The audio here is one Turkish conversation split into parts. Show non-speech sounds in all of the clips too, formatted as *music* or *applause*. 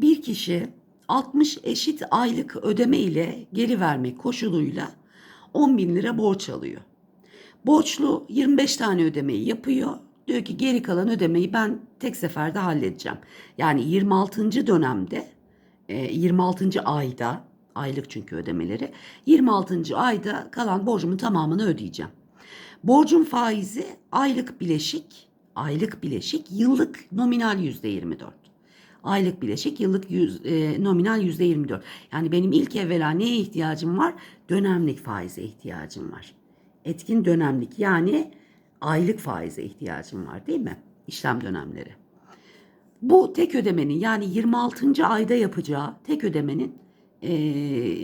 bir kişi 60 eşit aylık ödeme ile geri vermek koşuluyla 10 bin lira borç alıyor. Borçlu 25 tane ödemeyi yapıyor. Diyor ki geri kalan ödemeyi ben tek seferde halledeceğim. Yani 26. dönemde, e, 26. ayda, aylık çünkü ödemeleri, 26. ayda kalan borcumun tamamını ödeyeceğim. Borcun faizi aylık bileşik, aylık bileşik yıllık nominal yüzde 24. Aylık bileşik yıllık yüz, e, nominal yüzde 24. Yani benim ilk evvela neye ihtiyacım var? Dönemlik faize ihtiyacım var. Etkin dönemlik yani aylık faize ihtiyacım var değil mi? İşlem dönemleri. Bu tek ödemenin yani 26. ayda yapacağı tek ödemenin e,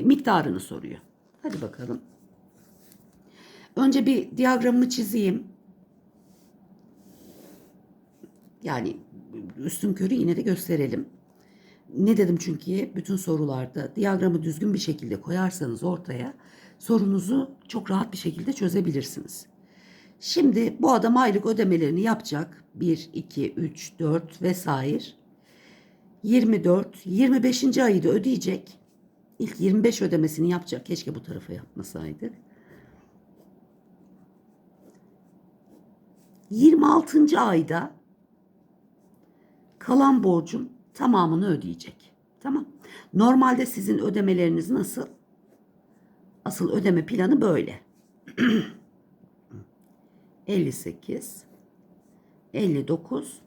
miktarını soruyor. Hadi bakalım. Önce bir diyagramımı çizeyim. Yani üstün körü yine de gösterelim. Ne dedim çünkü bütün sorularda diyagramı düzgün bir şekilde koyarsanız ortaya sorunuzu çok rahat bir şekilde çözebilirsiniz. Şimdi bu adam aylık ödemelerini yapacak. 1, 2, 3, 4 vesaire. 24, 25. ayı da ödeyecek. İlk 25 ödemesini yapacak. Keşke bu tarafa yapmasaydık. 26. ayda kalan borcun tamamını ödeyecek. Tamam. Normalde sizin ödemeleriniz nasıl? Asıl ödeme planı böyle. *clears throat* 58 59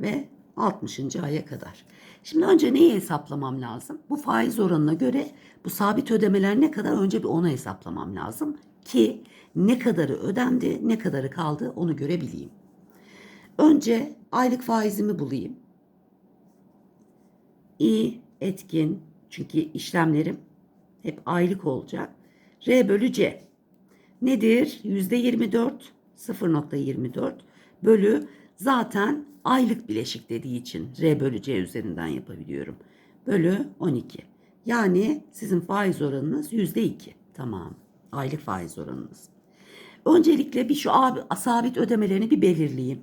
ve 60. aya kadar. Şimdi önce neyi hesaplamam lazım? Bu faiz oranına göre bu sabit ödemeler ne kadar önce bir onu hesaplamam lazım ki ne kadarı ödendi, ne kadarı kaldı onu görebileyim. Önce aylık faizimi bulayım. İ etkin çünkü işlemlerim hep aylık olacak. R bölü C nedir? Yüzde 24 0.24 bölü zaten aylık bileşik dediği için R bölü C üzerinden yapabiliyorum. Bölü 12. Yani sizin faiz oranınız yüzde 2. Tamam. Aylık faiz oranınız. Öncelikle bir şu sabit ödemelerini bir belirleyeyim.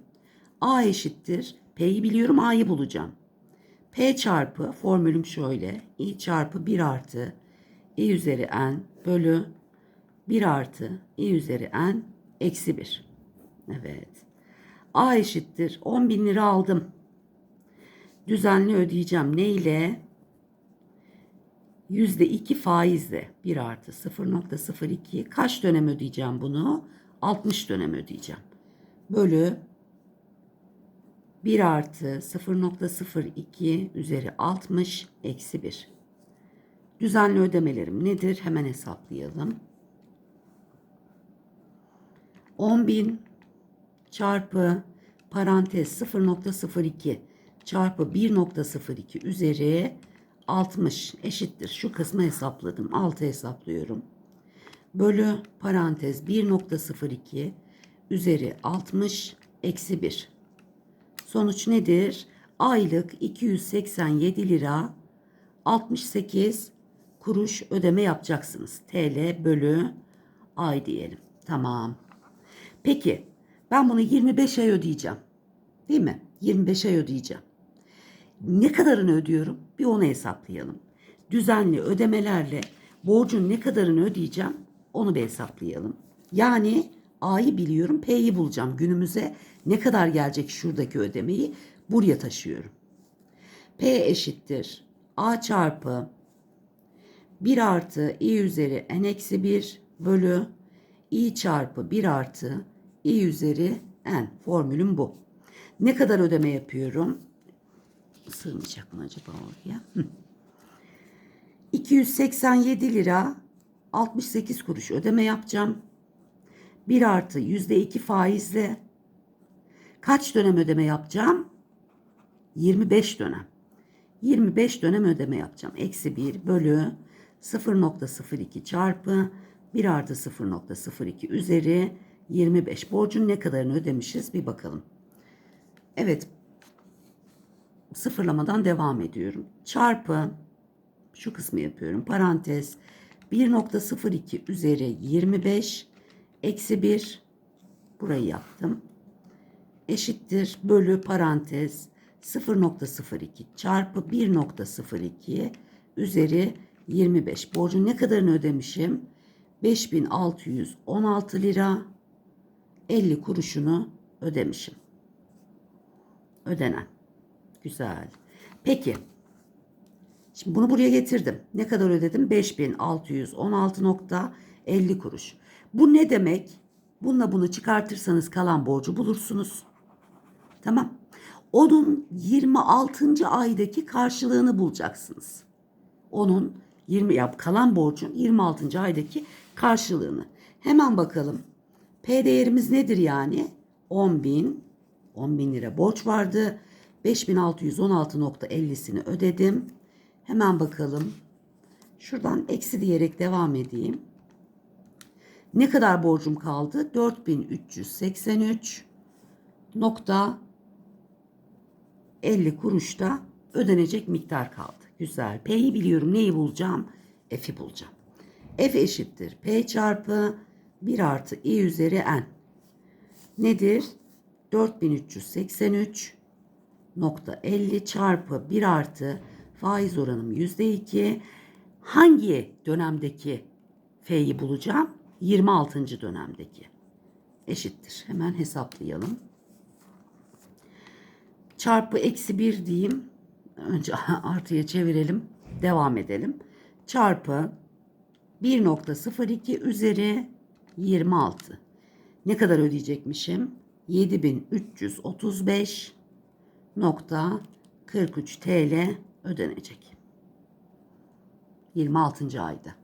A eşittir. P'yi biliyorum A'yı bulacağım. P çarpı formülüm şöyle. I çarpı 1 artı I üzeri N bölü 1 artı I üzeri N eksi 1. Evet. A eşittir. 10 bin lira aldım. Düzenli ödeyeceğim. Ne ile? %2 faizle 1 artı 0.02 kaç dönem ödeyeceğim bunu? 60 dönem ödeyeceğim. Bölü 1 artı 0.02 üzeri 60 eksi 1. Düzenli ödemelerim nedir? Hemen hesaplayalım. 10.000 çarpı parantez 0.02 çarpı 1.02 üzeri 60 eşittir. Şu kısmı hesapladım. 6 hesaplıyorum. Bölü parantez 1.02 üzeri 60 eksi 1. Sonuç nedir? Aylık 287 lira 68 kuruş ödeme yapacaksınız. TL bölü ay diyelim. Tamam. Peki ben bunu 25 ay ödeyeceğim. Değil mi? 25 ay ödeyeceğim. Ne kadarını ödüyorum? Bir onu hesaplayalım. Düzenli ödemelerle borcun ne kadarını ödeyeceğim? Onu bir hesaplayalım. Yani A'yı biliyorum, P'yi bulacağım. Günümüze ne kadar gelecek şuradaki ödemeyi buraya taşıyorum. P eşittir. A çarpı 1 artı i üzeri n eksi 1 bölü i çarpı 1 artı i üzeri n. Formülüm bu. Ne kadar ödeme yapıyorum? Sığmayacak mı acaba oraya? Hı. 287 lira 68 kuruş ödeme yapacağım. 1 artı %2 faizle kaç dönem ödeme yapacağım? 25 dönem. 25 dönem ödeme yapacağım. Eksi 1 bölü 0.02 çarpı 1 artı 0.02 üzeri 25. Borcun ne kadarını ödemişiz bir bakalım. Evet. Sıfırlamadan devam ediyorum. Çarpı şu kısmı yapıyorum. Parantez 1.02 üzeri 25 eksi 1 burayı yaptım. Eşittir bölü parantez 0.02 çarpı 1.02 üzeri 25. Borcun ne kadarını ödemişim? 5616 lira 50 kuruşunu ödemişim. Ödenen. Güzel. Peki. Şimdi bunu buraya getirdim. Ne kadar ödedim? 5616.50 kuruş. Bu ne demek? Bununla bunu çıkartırsanız kalan borcu bulursunuz. Tamam. Onun 26. aydaki karşılığını bulacaksınız. Onun 20 yap kalan borcun 26. aydaki karşılığını. Hemen bakalım. P değerimiz nedir yani? 10.000 10.000 lira borç vardı. 5616.50'sini ödedim. Hemen bakalım. Şuradan eksi diyerek devam edeyim. Ne kadar borcum kaldı? 4383 nokta 50 kuruşta ödenecek miktar kaldı. Güzel. P'yi biliyorum. Neyi bulacağım? F'i bulacağım. F eşittir. P çarpı 1 artı i üzeri n. Nedir? 4383 nokta 50 çarpı 1 artı faiz oranım %2. Hangi dönemdeki F'yi bulacağım? 26. dönemdeki. Eşittir. Hemen hesaplayalım. Çarpı eksi 1 diyeyim. Önce *laughs* artıya çevirelim. Devam edelim. Çarpı 1.02 üzeri 26. Ne kadar ödeyecekmişim? 7335.43 TL ödenecek. 26. ayda.